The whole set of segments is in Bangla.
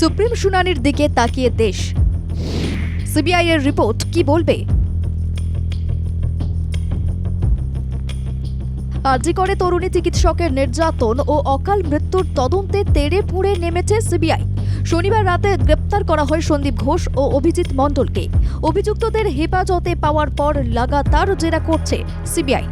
সুপ্রিম শুনানির দিকে তাকিয়ে দেশ। সিবিআই এর রিপোর্ট কি বলবে? করে তরুণী চিকিৎসকের নির্যাতন ও অকাল মৃত্যুর তদন্তে তেড়ে ফুঁড়ে নেমেছে সিবিআই। শনিবার রাতে গ্রেপ্তার করা হয় সন্দীপ ঘোষ ও অভিজিৎ মণ্ডলকে। অভিযুক্তদের হেফাজতে পাওয়ার পর লাগাতার জেরা করছে সিবিআই।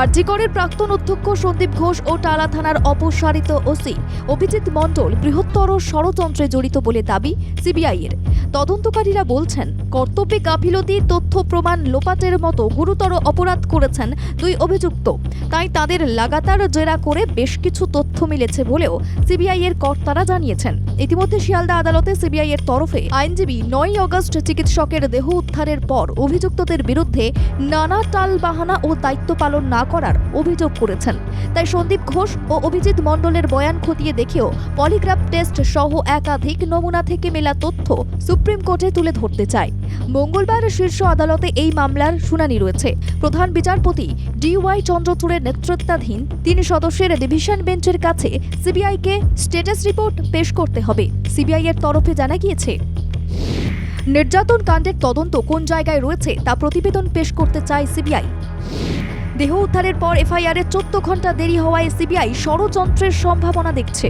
আরজিকরের প্রাক্তন অধ্যক্ষ সন্দীপ ঘোষ ও টালা থানার অপসারিত ওসি অভিজিৎ মণ্ডল বৃহত্তর ষড়যন্ত্রে জড়িত বলে দাবি সিবিআইয়ের। তদন্তকারীরা বলছেন, কর্তব্যে গাফিলতি, তথ্য প্রমাণ, লোপাটের মতো গুরুতর অপরাধ করেছেন দুই অভিযুক্ত। তাই তাদের লাগাতার জেরা করে বেশ কিছু তথ্য মিলেছে বলেও সিবিআই এর কর্তারা জানিয়েছেন। ইতিমধ্যে শিয়ালদা আদালতে সিবিআই এর তরফে আইনজীবী নয় অগস্ট চিকিৎসকের দেহ উদ্ধারের পর অভিযুক্তদের বিরুদ্ধে নানা টালবাহানা ও দায়িত্ব পালন না করার অভিযোগ করেছেন। তাই সন্দীপ ঘোষ ও অভিজিৎ মণ্ডলের বয়ান খতিয়ে দেখেও পলিগ্রাফ টেস্ট সহ একাধিক নমুনা থেকে মেলা তথ্য সুপ্রিম কোর্টে তুলে ধরতে চায়। মঙ্গলবার শীর্ষ আদালতে এই মামলার শুনানি রয়েছে। প্রধান বিচারপতি ডি ওয়াই চন্দ্রচূড়ের নেতৃত্বাধীন তিন সদস্যের ডিভিশন বেঞ্চের কাছে সিবিআইকে স্ট্যাটাস রিপোর্ট পেশ করতে হবে। সিবিআই এর তরফে জানা গিয়েছে, নির্যাতন কাণ্ডের তদন্ত কোন জায়গায় রয়েছে তা প্রতিবেদন পেশ করতে চায় সিবিআই। দেহ উদ্ধারের পর এফআইআর এর চোদ্দ ঘণ্টা দেরি হওয়ায় সিবিআই ষড়যন্ত্রের সম্ভাবনা দেখছে।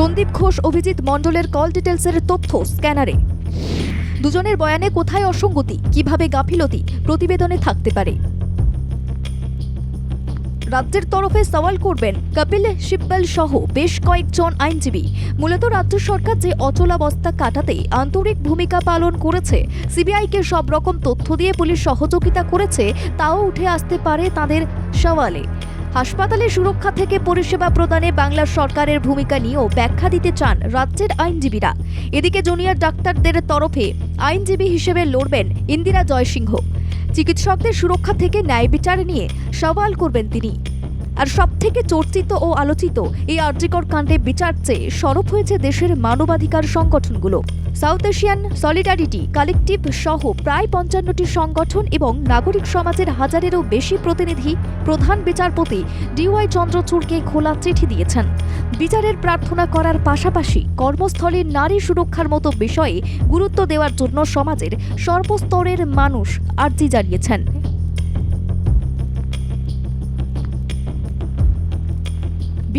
সন্দীপ ঘোষ অভিজিৎ মণ্ডলের কল ডিটেলসের তথ্য স্ক্যানারে দুজনের বয়ানে কোথায় অসঙ্গতি, কীভাবে গাফিলতি, প্রতিবেদনে থাকতে পারে। রাজ্যের তরফে সওয়াল করবেন কপিল সিব্বল সহ বেশ কয়েকজন আইনজীবী। মূলত রাজ্য সরকার যে অচলাবস্থা কাটাতে আন্তরিক ভূমিকা পালন করেছে সিবিআইকে সব রকম তথ্য দিয়ে পুলিশ সহযোগিতা করেছে, তাও উঠে আসতে পারে তাদের সওয়ালে। হাসপাতালে সুরক্ষা থেকে পরিষেবা প্রদানে বাংলা সরকারের ভূমিকা নিয়েও ব্যাখ্যা দিতে চান রাজ্যের আইনজীবীরা। এদিকে জুনিয়র ডাক্তারদের তরফে আইনজীবী হিসেবে লড়বেন ইন্দিরা জয়সিংহ। চিকিৎসকদের সুরক্ষা থেকে ন্যায় বিচার নিয়ে সওয়াল করবেন তিনি। আর সবথেকে চর্চিত ও আলোচিত এই আর্যিকর কাণ্ডে বিচার চেয়ে সরব হয়েছে দেশের মানবাধিকার সংগঠনগুলো। সাউথ এশিয়ান সলিডারিটি কালেকটিভ সহ প্রায় পঞ্চান্নটি সংগঠন এবং নাগরিক সমাজের হাজারেরও বেশি প্রতিনিধি প্রধান বিচারপতি ডিওয়াই চন্দ্রচূড়কে খোলা চিঠি দিয়েছেন। বিচারের প্রার্থনা করার পাশাপাশি কর্মস্থলে নারী সুরক্ষার মতো বিষয়ে গুরুত্ব দেওয়ার জন্য সমাজের সর্বস্তরের মানুষ আর্জি জানিয়েছেন।